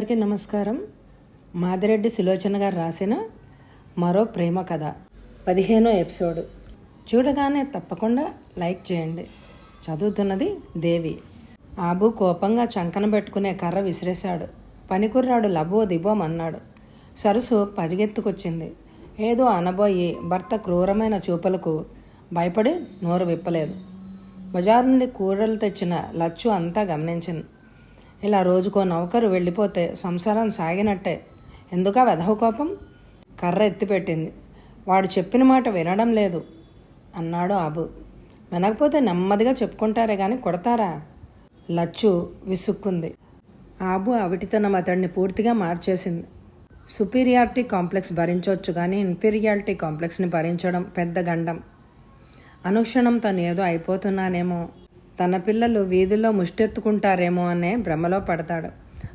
అందరికీ నమస్కారం. మాదిరెడ్డి సులోచన గారు రాసిన మరో ప్రేమ కథ పదిహేనో ఎపిసోడ్. చూడగానే తప్పకుండా లైక్ చేయండి. చదువుతున్నది దేవి. ఆబు కోపంగా చంకన పెట్టుకునే కర్ర విసిరేశాడు. పనికుర్రాడు లబో దిబోం అన్నాడు సరసు పరిగెత్తుకొచ్చింది. ఏదో అనబోయి భర్త క్రూరమైన చూపులకు భయపడి నోరు విప్పలేదు. బజారు నుండి కూరలు తెచ్చిన లచ్చు అంతా గమనించింది. ఇలా రోజుకో నౌకరు వెళ్ళిపోతే సంసారం సాగినట్టే. ఎందుకా వెధవ కోపం? కర్ర ఎత్తిపెట్టింది. వాడు చెప్పిన మాట వినడం లేదు అన్నాడు ఆబు. వినకపోతే నెమ్మదిగా చెప్పుకుంటారే కానీ కొడతారా? లచ్చు విసుక్కుంది. ఆబు అవిటితనం అతడిని పూర్తిగా మార్చేసింది. సుపీరియారిటీ కాంప్లెక్స్ భరించవచ్చు కానీ ఇన్ఫీరియారిటీ కాంప్లెక్స్ని భరించడం పెద్ద గండం. అనుక్షణం తను ఏదో అయిపోతున్నానేమో తన పిల్లలు వీధుల్లో ముష్టెత్తుకుంటారేమో అనే భ్రమలో పడతాడు.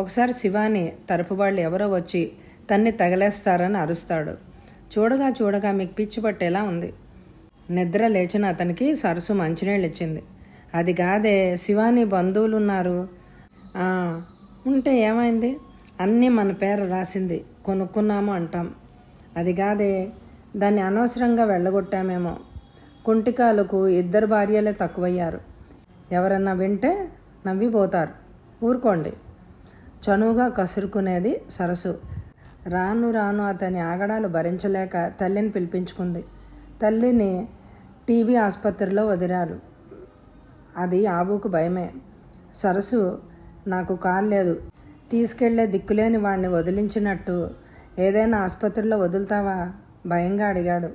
ఒకసారి శివాని తరపు వాళ్ళు ఎవరో వచ్చి తన్ని తగలేస్తారని అరుస్తాడు. చూడగా చూడగా మీకు పిచ్చి పట్టేలా ఉంది. నిద్ర లేచిన అతనికి సరసు మంచినీళ్ళు ఇచ్చింది అది కాదే శివాని బంధువులు ఉన్నారు ఉంటే ఏమైంది? అన్నీ మన పేరు రాసింది. కొనుక్కున్నాము అంటాం. అది కాదే దాన్ని అనవసరంగా వెళ్ళగొట్టామేమో. కుంటికాలకు ఇద్దరు భార్యలే తక్కువయ్యారు. ఎవరన్నా వింటే నవ్విపోతారు. ఊరుకోండి. చనువుగా కసురుకునేది సరస్సు రాను రాను అతని ఆగడాలు భరించలేక తల్లిని పిలిపించుకుంది. తల్లిని టీబీ ఆసుపత్రిలో వదిలారు. అది ఆబుకు భయమే. సరస్సు నాకు కాలేదు తీసుకెళ్ళే దిక్కులేని వాడిని వదిలించినట్టు ఏదైనా ఆసుపత్రిలో వదులుతావా? భయంగా అడిగాడు.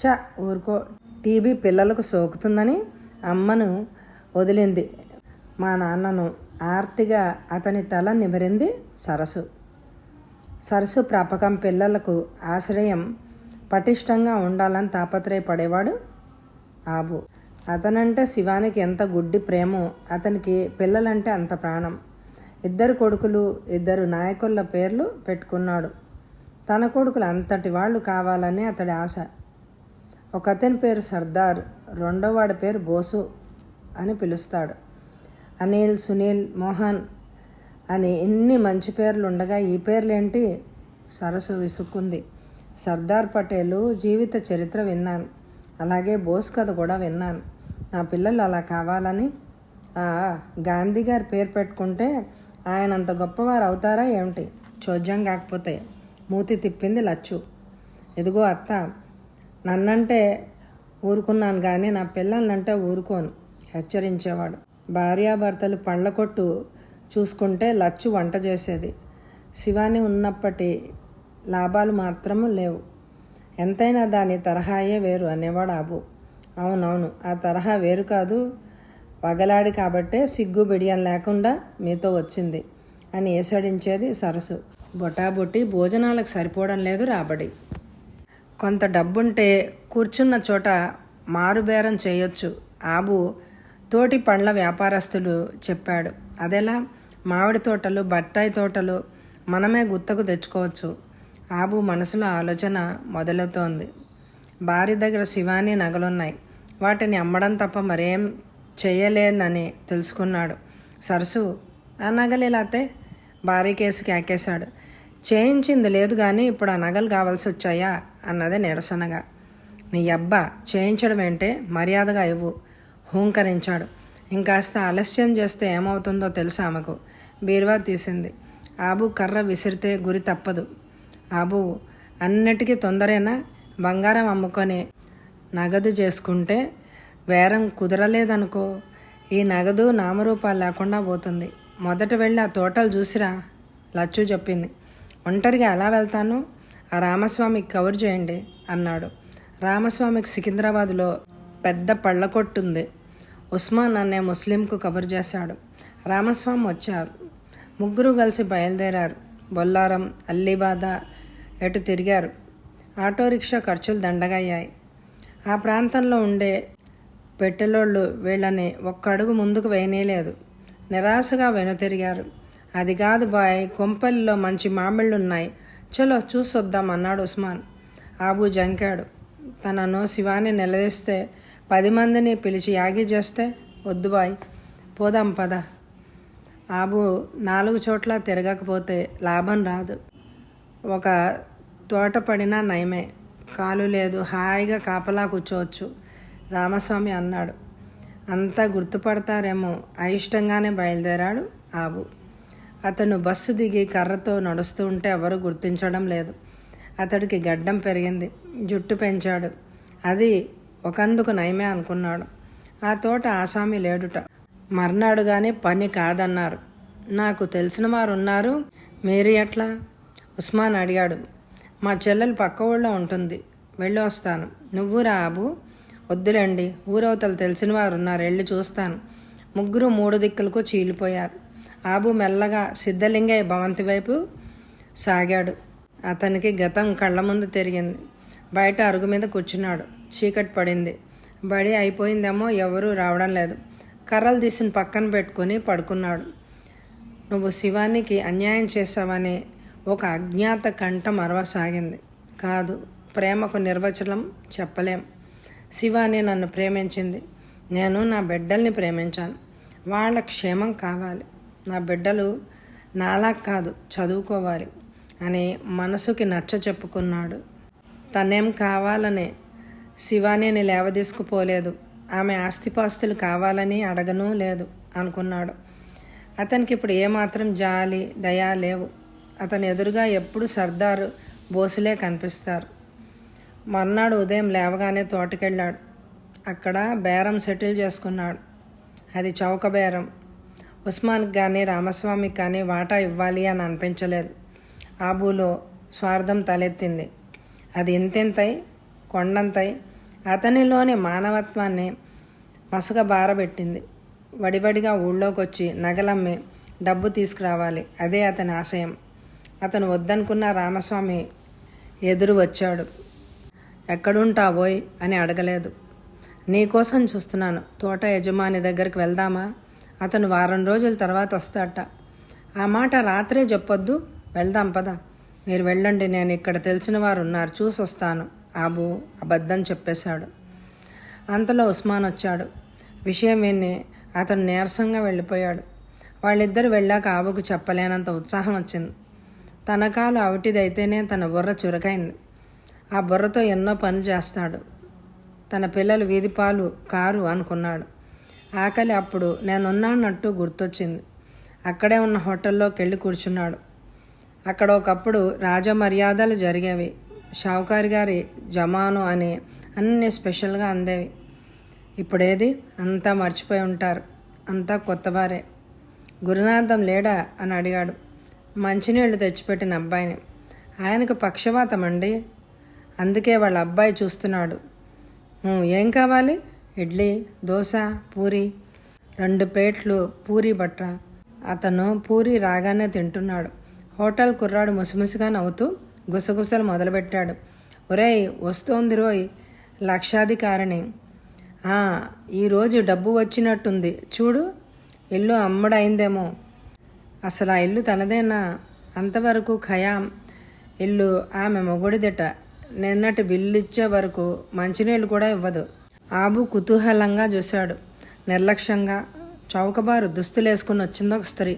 చ ఊరుకో. టీబీ పిల్లలకు సోకుతుందని అమ్మను వదిలింది. మా నాన్నను ఆర్తిగా అతని తల నిమిరింది సరస్సు సరస్సు ప్రాపకం పిల్లలకు ఆశ్రయం పటిష్టంగా ఉండాలని తాపత్రయపడేవాడు ఆబు. అతనంటే శివానికి ఎంత గుడ్డి ప్రేమో అతనికి పిల్లలంటే అంత ప్రాణం. ఇద్దరు కొడుకులు ఇద్దరు నాయకుల పేర్లు పెట్టుకున్నాడు. తన కొడుకులు అంతటి వాళ్ళు కావాలని అతడి ఆశ. ఒక అతని పేరు సర్దార్ రెండోవాడి పేరు బోసు. అని పిలుస్తాడు. అనిల్ సునీల్ మోహన్ అని ఎన్ని మంచి పేర్లు ఉండగా ఈ పేర్లేంటి? సరస్సు విసుక్కుంది. సర్దార్ పటేలు జీవిత చరిత్ర విన్నాను. అలాగే బోస్ కథ కూడా విన్నాను. నా పిల్లలు అలా కావాలని. గాంధీ గారి పేరు పెట్టుకుంటే ఆయన అంత గొప్పవారు అవుతారా ఏమిటి? చోద్యం కాకపోతే మూతి తిప్పింది లచ్చు. ఇదిగో అత్త నన్నంటే ఊరుకున్నాను కానీ నా పిల్లల్నంటే ఊరుకోను. హెచ్చరించేవాడు. భార్యాభర్తలు పళ్ళ కొట్టు చూసుకుంటే లచ్చు వంట చేసేది. శివాని ఉన్నప్పటి లాభాలు మాత్రము లేవు. ఎంతైనా దాని తరహాయే వేరు అనేవాడు ఆబు. అవునవును ఆ తరహా వేరు కాదు. పగలాడి కాబట్టే సిగ్గు బిడియం లేకుండా మీతో వచ్చింది అని ఏసడించేది సరసు. బొటాబొట్టి భోజనాలకు సరిపోవడం లేదు రాబడి. కొంత డబ్బుంటే కూర్చున్న చోట మారుబేరం చేయొచ్చు. ఆబు తోటి పండ్ల వ్యాపారస్తులు చెప్పాడు. అదెలా? మామిడి తోటలు బత్తాయి తోటలు మనమే గుత్తకు తెచ్చుకోవచ్చు. ఆబు మనసులో ఆలోచన మొదలవుతోంది. భార్య దగ్గర శివాని నగలున్నాయి. వాటిని అమ్మడం తప్ప మరేం చేయలేదని తెలుసుకున్నాడు. సరసు ఆ నగలు ఇలాతే భార్య కేసు కేకేశాడు. చేయించింది లేదు కానీ ఇప్పుడు ఆ నగలు కావాల్సి వచ్చాయా? అన్నది నిరసనగా. నీ అబ్బా చేయించడం ఏంటే మర్యాదగా ఇవ్వు. హూంకరించాడు. ఇంకాస్త ఆలస్యం చేస్తే ఏమవుతుందో తెలుసు ఆమెకు? బీరువా తీసింది. ఆబు కర్ర విసిరితే గురి తప్పదు. ఆబు అన్నిటికీ తొందరేనా? బంగారం అమ్ముకొని నగదు చేసుకుంటే వేరం కుదరలేదనుకో. ఈ నగదు నామరూపాలు లేకుండా పోతుంది. మొదట వెళ్ళి ఆ తోటలు చూసిరా లచ్చు చెప్పింది. ఒంటరిగా ఎలా వెళ్తాను? ఆ రామస్వామికి కవర్ చేయండి అన్నాడు. రామస్వామికి సికింద్రాబాద్లో పెద్ద పళ్ళ కొట్టుంది. ఉస్మాన్ అనే ముస్లింకు కబురు చేశాడు. రామస్వామి వచ్చారు. ముగ్గురు కలిసి బయలుదేరారు. బొల్లారం అల్లీబాద ఎటు తిరిగారు. ఆటో రిక్షా ఖర్చులు దండగయ్యాయి. ఆ ప్రాంతంలో ఉండే పెట్టెలోళ్ళు వీళ్ళని ఒక్క అడుగు ముందుకు వేయనేలేదు నిరాశగా వెనుతిరిగారు. అది కాదు బాయ్ కొంపల్లిలో మంచి మామిళ్ళున్నాయి. చలో చూసొద్దాం అన్నాడు ఉస్మాన్. ఆబు జంకాడు. తనను శివాని నిలదీస్తే పది మందిని పిలిచి యాగి చేస్తే వద్దు బాయ్ పోదాం పద. ఆబు నాలుగు చోట్ల తిరగకపోతే లాభం రాదు. ఒక తోట పడినా నయమే. కాలు లేదు హాయిగా కాపలా కూర్చోవచ్చు రామస్వామి అన్నాడు. అంతా గుర్తుపడతారేమో అయిష్టంగానే బయలుదేరాడు ఆబు. అతను బస్సు దిగి కర్రతో నడుస్తూ ఉంటే ఎవరు గుర్తించడం లేదు. అతడికి గడ్డం పెరిగింది జుట్టు పెంచాడు. అది ఒకందుకు నయమే అనుకున్నాడు. ఆ తోట ఆసామి లేడుట. మర్నాడు కానీ పని కాదన్నారు. నాకు తెలిసిన వారు ఉన్నారు మీరు ఎట్లా? ఉస్మాన్ అడిగాడు. మా చెల్లెలు పక్క ఊళ్ళో ఉంటుంది. వెళ్ళి వస్తాను. నువ్వు రాబు వద్దులేండి. ఊరవతలు తెలిసిన వారు ఉన్నారు వెళ్ళి చూస్తాను. ముగ్గురు మూడు దిక్కులకు చీలిపోయారు. ఆబు మెల్లగా సిద్ధలింగయ్య భవంతి వైపు సాగాడు. అతనికి గతం కళ్ళ ముందు తిరిగింది. బయట అరుగు మీద కూర్చున్నాడు. చీకటి పడింది. బడి అయిపోయిందేమో ఎవరూ రావడం లేదు. కర్రలు తీసిన పక్కన పెట్టుకుని పడుకున్నాడు. నువ్వు శివానికి అన్యాయం చేశావని ఒక అజ్ఞాత కంఠం అరవసాగింది కాదు ప్రేమకు నిర్వచనం చెప్పలేం. శివాని నన్ను ప్రేమించింది. నేను నా బిడ్డల్ని ప్రేమించాను. వాళ్ళ క్షేమం కావాలి. నా బిడ్డలు నాలా కాదు చదువుకోవాలి అని మనసుకి నచ్చ చెప్పుకున్నాడు తనేం కావాలనే శివానేని లేవదీసుకుపోలేదు. ఆమె ఆస్తిపాస్తులు కావాలని అడగను లేదు అనుకున్నాడు. అతనికి ఇప్పుడు ఏమాత్రం జాలి దయ లేవు. అతని ఎదురుగా ఎప్పుడు సర్దారు బోసులే కనిపిస్తారు. మర్నాడు ఉదయం లేవగానే తోటకెళ్ళాడు. అక్కడ బేరం సెటిల్ చేసుకున్నాడు. అది చౌక బేరం. ఉస్మాన్కి కానీ రామస్వామికి కానీ వాటా ఇవ్వాలి అని అనిపించలేదు. ఆబులో స్వార్థం తలెత్తింది. అది ఇంతెంతై కొండంతై అతనిలోని మానవత్వాన్ని మసక బారబెట్టింది వడివడిగా ఊళ్ళోకి వచ్చి నగలమ్మి డబ్బు తీసుకురావాలి. అదే అతని ఆశయం. అతను వద్దనుకున్న రామస్వామి ఎదురు వచ్చాడు. ఎక్కడుంటావోయ్ అని అడగలేదు. నీకోసం చూస్తున్నాను. తోట యజమాని దగ్గరికి వెళ్దామా? అతను వారం రోజుల తర్వాత వస్తాట ఆ మాట రాత్రే చెప్పొద్దు వెళ్దాం పద. మీరు వెళ్ళండి. నేను ఇక్కడ తెలిసిన వారు ఉన్నారు చూసి వస్తాను ఆబు అబద్ధం చెప్పేశాడు. అంతలో ఉస్మాన్ వచ్చాడు. విషయం విని అతను నీరసంగా వెళ్ళిపోయాడు. వాళ్ళిద్దరు వెళ్ళాక ఆబుకు చెప్పలేనంత ఉత్సాహం వచ్చింది. తన కాలు అవిటిదైతేనే తన బుర్ర చురకైంది. ఆ బుర్రతో ఎన్నో పనులు చేస్తాడు. తన పిల్లలు వీధి పాలు కారు అనుకున్నాడు. ఆకలి అప్పుడు నేనున్నానట్టు గుర్తొచ్చింది. అక్కడే ఉన్న హోటల్లోకి వెళ్ళి కూర్చున్నాడు. అక్కడ ఒకప్పుడు రాజమర్యాదలు జరిగేవి. షావుకారి గారి జమాను అని అన్ని స్పెషల్గా అందేవి. ఇప్పుడేది అంతా మర్చిపోయి ఉంటారు. అంతా కొత్తవారే గురునాథం లేడా? అని అడిగాడు. మంచినీళ్ళు తెచ్చిపెట్టిన అబ్బాయిని. ఆయనకు పక్షవాతం అండి అందుకే వాళ్ళ అబ్బాయి చూస్తున్నాడు. ఏం కావాలి? ఇడ్లీ దోశ పూరి. రెండు ప్లేట్లు పూరి బట్ట. అతను పూరి రాగానే తింటున్నాడు. హోటల్ కుర్రాడు ముసిముసిగా నవ్వుతూ గుసగుసలు మొదలుపెట్టాడు. ఒరేయ్ వస్తోంది రోయ్ లక్షాధికారిణి ఈరోజు డబ్బు వచ్చినట్టుంది. చూడు ఇల్లు అమ్మడైందేమో. అసలు ఆ ఇల్లు తనదేనా? అంతవరకు ఖయాం. ఇల్లు ఆమె మొగుడిదిట. నిన్నటి బిల్లు ఇచ్చే వరకు మంచినీళ్ళు కూడా ఇవ్వదు. ఆబు కుతూహలంగా చూశాడు. నిర్లక్ష్యంగా చౌకబారు దుస్తులేసుకుని వచ్చింది ఒక స్త్రీ.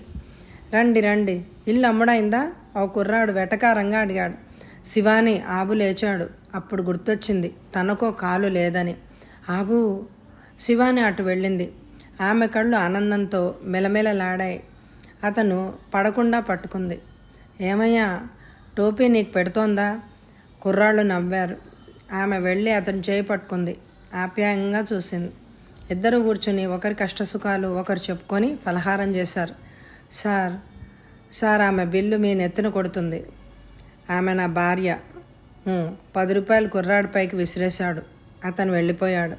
రండి రండి. ఇల్లు అమ్ముడైందా? ఓ కుర్రాడు వెటకారంగా అడిగాడు. శివాని ఆబు లేచాడు. అప్పుడు గుర్తొచ్చింది తనకో కాలు లేదని. ఆబు శివాని అటు వెళ్ళింది. ఆమె కళ్ళు ఆనందంతో మెలమెలలాడాయి. అతను పడకుండా పట్టుకుంది. ఏమయ్యా టోపీ నీకు పెడుతోందా? కుర్రాళ్ళు నవ్వారు. ఆమె వెళ్ళి అతను చేయి పట్టుకుంది. ఆప్యాయంగా చూసింది. ఇద్దరు కూర్చుని ఒకరి కష్టసుఖాలు ఒకరు చెప్పుకొని ఫలహారం చేశారు. సార్ సార్ ఆమె బిల్లు మీ నెత్తిన కొడుతుంది. ఆమె నా భార్య. పది రూపాయలు కుర్రాడిపైకి విసిరేశాడు. అతను వెళ్ళిపోయాడు.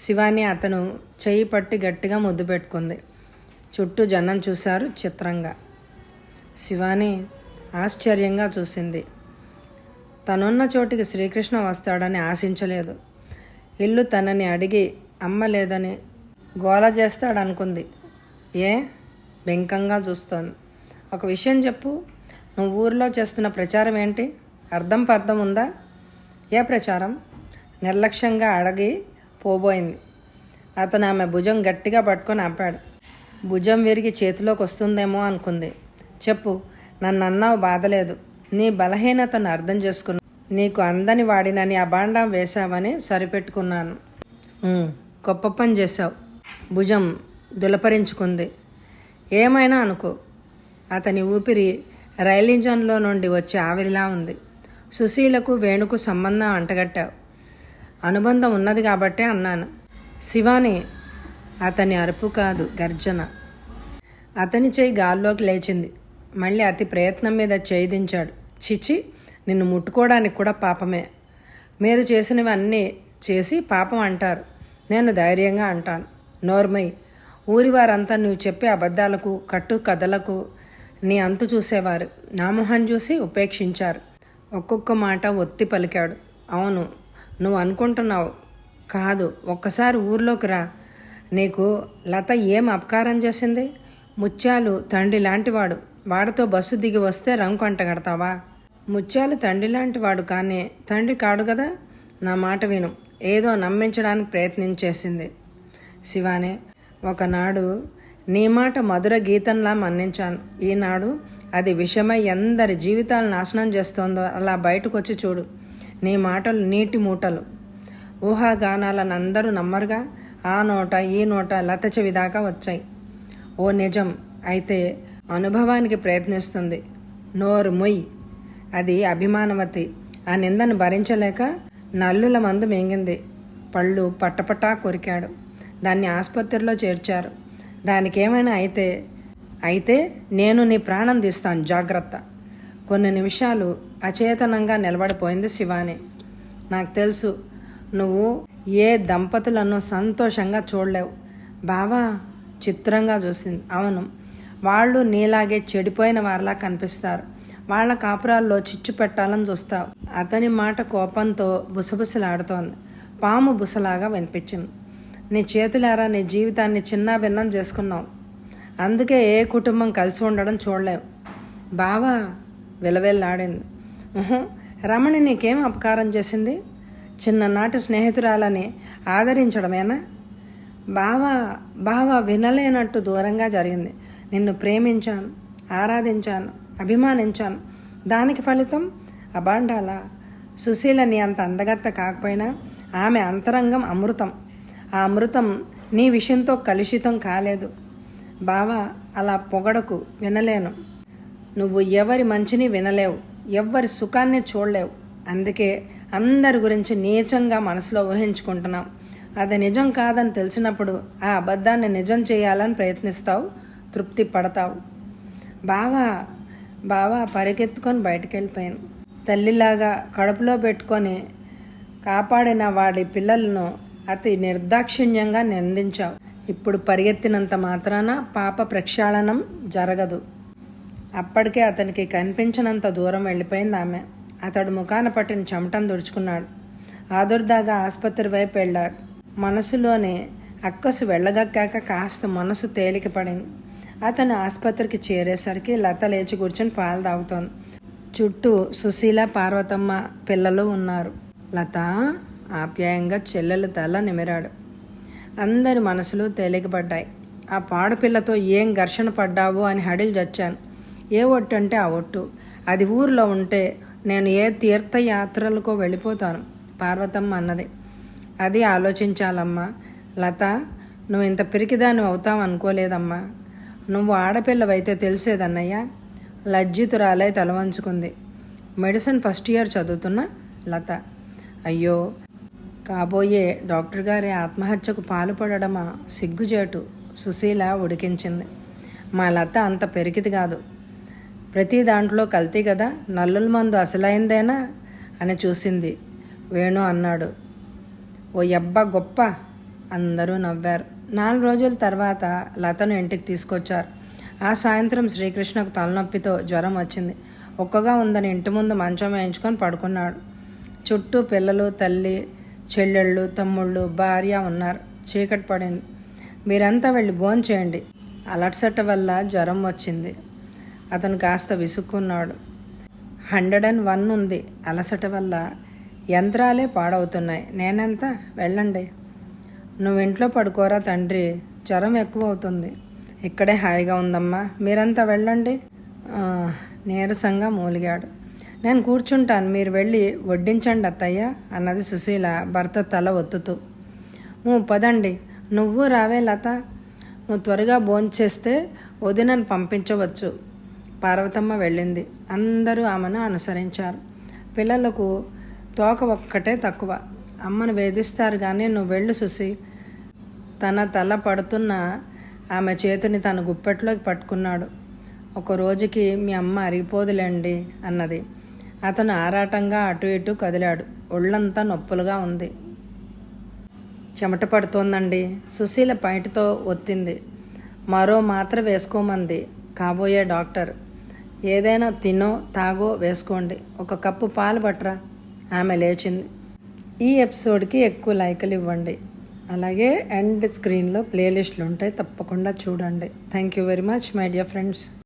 శివాని అతను చెయ్యి పట్టి గట్టిగా ముద్దు పెట్టుకుంది. చుట్టూ జనం చూశారు చిత్రంగా. శివాని ఆశ్చర్యంగా చూసింది. తనున్న చోటికి శ్రీకృష్ణ వస్తాడని ఆశించలేదు. ఇల్లు తనని అడిగి అమ్మలేదని గోల చేస్తాడనుకుంది. ఏ? బెంకంగా చూస్తోంది. ఒక విషయం చెప్పు. నువ్వు ఊర్లో చేస్తున్న ప్రచారం ఏంటి? అర్థం పర్థం ఉందా? ఏ ప్రచారం? నిర్లక్ష్యంగా అడగి పోబోయింది. అతను ఆమె భుజం గట్టిగా పట్టుకొని ఆపాడు. భుజం విరిగి చేతిలోకి వస్తుందేమో అనుకుంది. చెప్పు నన్ను అన్నావు బాధలేదు నీ బలహీనతను అర్థం చేసుకున్నా నీకు అందని వాడినని అబాండం వేశావని సరిపెట్టుకున్నాను. గొప్ప పని చేశావు. భుజం దులపరించుకుంది. ఏమైనా అనుకో. అతని ఊపిరి రైలింజన్లో నుండి వచ్చే ఆవిరిలా ఉంది. సుశీలకు వేణుకు సంబంధం అంటగట్టావు. అనుబంధం ఉన్నది కాబట్టే అన్నాను. శివాని అతని అరుపు కాదు గర్జన. అతని చేయి గాల్లోకి లేచింది. మళ్ళీ అతి ప్రయత్నం మీద చేయి దించాడు చిచి నిన్ను ముట్టుకోవడానికి కూడా పాపమే. మీరు చేసినవన్నీ చేసి పాపం అంటారు. నేను ధైర్యంగా అంటాను. నోర్మై ఊరి వారంతా నువ్వు చెప్పే అబద్ధాలకు కట్టు కథలకు నీ అంతు చూసేవారు. నా మొహం చూసి ఉపేక్షించారు. ఒక్కొక్క మాట ఒత్తి పలికాడు. అవును నువ్వు అనుకుంటున్నావు. కాదు ఒక్కసారి ఊర్లోకి రా. నీకు లత ఏం అపకారం చేసింది? ముత్యాలు తండ్రి లాంటివాడు. వాడితో బస్సు దిగి వస్తే రంగు అంటగడతావా ముత్యాలు తండ్రి లాంటివాడు కానీ తండ్రి కాడు కదా? నా మాట విను. ఏదో నమ్మించడానికి ప్రయత్నించేసింది. శివానే ఒకనాడు నీ మాట మధుర గీతంలా మన్నించాను. ఈనాడు అది విషమై ఎందరి జీవితాలు నాశనం చేస్తోందో అలా బయటకు వచ్చి చూడు. నీ మాటలు నీటి మూటలు. ఊహాగానాలను అందరూ నమ్మరుగా. ఆ నోట ఈ నోట లత చెవి దాకా వచ్చాయి. ఓ నిజం అయితే అనుభవానికి ప్రయత్నిస్తుంది. నోరు మొయ్. అది అభిమానవతి. ఆ నిందను భరించలేక నల్లుల మందు మింగింది. పళ్ళు పట్టపట్టా కొరికాడు. దాన్ని ఆసుపత్రిలో చేర్చారు. దానికి ఏమైనా అయితే అయితే నేను నీ ప్రాణం తీస్తాను జాగ్రత్త. కొన్ని నిమిషాలు అచేతనంగా నిలబడిపోయింది శివాని. నాకు తెలుసు నువ్వు ఏ దంపతులను సంతోషంగా చూడలేవు. బావా చిత్రంగా చూసింది. అవును వాళ్ళు నీలాగే చెడిపోయిన వారిలా కనిపిస్తారు. వాళ్ళ కాపురాల్లో చిచ్చు పెట్టాలని చూస్తావు. అతని మాట కోపంతో బుసబుసలాడుతోంది. పాము బుసలాగా వినిపించింది. నీ చేతులారా నీ జీవితాన్ని చిన్న భిన్నం చేసుకున్నావు. అందుకే ఏ కుటుంబం కలిసి ఉండడం చూడలేవు. బావా విలవెల్లాడింది. రమణి నీకేం అపకారం చేసింది? చిన్ననాటి స్నేహితురాలని ఆదరించడమేనా? బావా బావా వినలేనట్టు దూరంగా జరిగింది. నిన్ను ప్రేమించాను ఆరాధించాను అభిమానించాను. దానికి ఫలితం అబాండాల సుశీల నీ అంత అందగత్త కాకపోయినా ఆమె అంతరంగం అమృతం. ఆ అమృతం నీ విషయంతో కలుషితం కాలేదు. బావా అలా పొగడకు వినలేను. నువ్వు ఎవరి మంచిని వినలేవు ఎవ్వరి సుఖాన్ని చూడలేవు. అందుకే అందరి గురించి నీచంగా మనసులో ఊహించుకుంటున్నావు అది నిజం కాదని తెలిసినప్పుడు ఆ అబద్ధాన్ని నిజం చేయాలని ప్రయత్నిస్తావు తృప్తి పడతావు. బావా బావా పరిగెత్తుకొని బయటికి వెళ్ళిపోయాను తల్లిలాగా కడుపులో పెట్టుకొని కాపాడిన వాడి పిల్లలను అతి నిర్దాక్షిణ్యంగా నిందించావు. ఇప్పుడు పరిగెత్తినంత మాత్రాన పాప ప్రక్షాళనం జరగదు. అప్పటికే అతనికి కనిపించినంత దూరం వెళ్ళిపోయింది ఆమె. అతడు ముఖాన పట్టిన చెమటం దుడుచుకున్నాడు. ఆదుర్దాగా ఆసుపత్రి వైపు వెళ్ళాడు. మనసులోనే అక్కసు వెళ్ళగక్కాక కాస్త మనసు తేలిక పడింది. అతను ఆసుపత్రికి చేరేసరికి లత లేచి కూర్చొని పాలు తాగుతోంది. చుట్టూ సుశీల పార్వతమ్మ పిల్లలు ఉన్నారు. లత? ఆప్యాయంగా చెల్లెలు తల నిమిరాడు. అందరి మనసులు తేలికపడ్డాయి. ఆ పాడపిల్లతో ఏం ఘర్షణ పడ్డావు అని హడిల్ చచ్చాను ఏ ఒట్టు అంటే ఆ ఒట్టు. అది ఊర్లో ఉంటే నేను ఏ తీర్థయాత్రలకో వెళ్ళిపోతాను పార్వతమ్మ అన్నది. అది ఆలోచించాలమ్మా. లత నువ్వు ఇంత పిరికిదాన్ని అవుతావు అనుకోలేదమ్మా. నువ్వు ఆడపిల్లవైతే తెలిసేదన్నయ్యా? లజ్జితురాలై తలవంచుకుంది. మెడిసిన్ ఫస్ట్ ఇయర్ చదువుతున్న లత. అయ్యో కాబోయే డాక్టర్ గారి ఆత్మహత్యకు పాల్పడడమా సిగ్గుజేటు సుశీల ఉడికించింది. మా లత అంత పెరికిది కాదు. ప్రతి దాంట్లో కల్తీ కదా నల్లుల మందు అసలైందేనా అని చూసింది వేణు అన్నాడు. ఓ యబ్బ గొప్ప! అందరూ నవ్వారు. నాలుగు రోజుల తర్వాత లతను ఇంటికి తీసుకొచ్చారు. ఆ సాయంత్రం శ్రీకృష్ణకు తలనొప్పితో జ్వరం వచ్చింది. ఒక్కగా ఉందని ఇంటి ముందు మంచం వేయించుకొని పడుకున్నాడు. చుట్టూ పిల్లలు తల్లి చెల్లెళ్ళు తమ్ముళ్ళు భార్య ఉన్నారు. చీకటి పడింది. మీరంతా వెళ్ళి భోంచేయండి చేయండి. అలర్సట వల్ల జ్వరం వచ్చింది. అతను కాస్త విసుక్కున్నాడు. హండ్రెడ్ అండ్ వన్ ఉంది. అలసట వల్ల యంత్రాలే పాడవుతున్నాయి. నేనెంత? వెళ్ళండి. నువ్వు ఇంట్లో పడుకోరా తండ్రి. జ్వరం ఎక్కువ అవుతుంది ఇక్కడే హాయిగా ఉందమ్మా. మీరంతా వెళ్ళండి. నీరసంగా మూలిగాడు. నేను కూర్చుంటాను మీరు వెళ్ళి వడ్డించండి అత్తయ్య అన్నది సుశీల భర్త తల ఒత్తుతూ. "ఊ, పదండి. నువ్వు రావే లత. నువ్వు త్వరగా భోంచేస్తే వదినను పంపించవచ్చు. పార్వతమ్మ వెళ్ళింది. అందరూ ఆమెను అనుసరించారు. పిల్లలకు తోక ఒక్కటే తక్కువ. అమ్మను వేధిస్తారు కానీ నువ్వు వెళ్ళు సుసి తన తల పడుతున్న ఆమె చేతిని తన గుప్పెట్లోకి పట్టుకున్నాడు. ఒక రోజుకి మీ అమ్మ అరిగిపోదులేండి అన్నది. అతను ఆరాటంగా అటు ఇటు కదిలాడు. ఒళ్ళంతా నొప్పులుగా ఉంది. చెమట పడుతోందండి. సుశీల పైటతో ఒత్తింది. మరో మాత్ర వేసుకోమంది. కాబోయే డాక్టర్. ఏదైనా తినో తాగో వేసుకోండి. ఒక కప్పు పాలు పట్టరా ఆమె లేచింది. ఈ ఎపిసోడ్కి ఎక్కువ లైకులు ఇవ్వండి. అలాగే ఎండ్ స్క్రీన్లో ప్లేలిస్టులు ఉంటాయి తప్పకుండా చూడండి. Thank you very much my dear friends.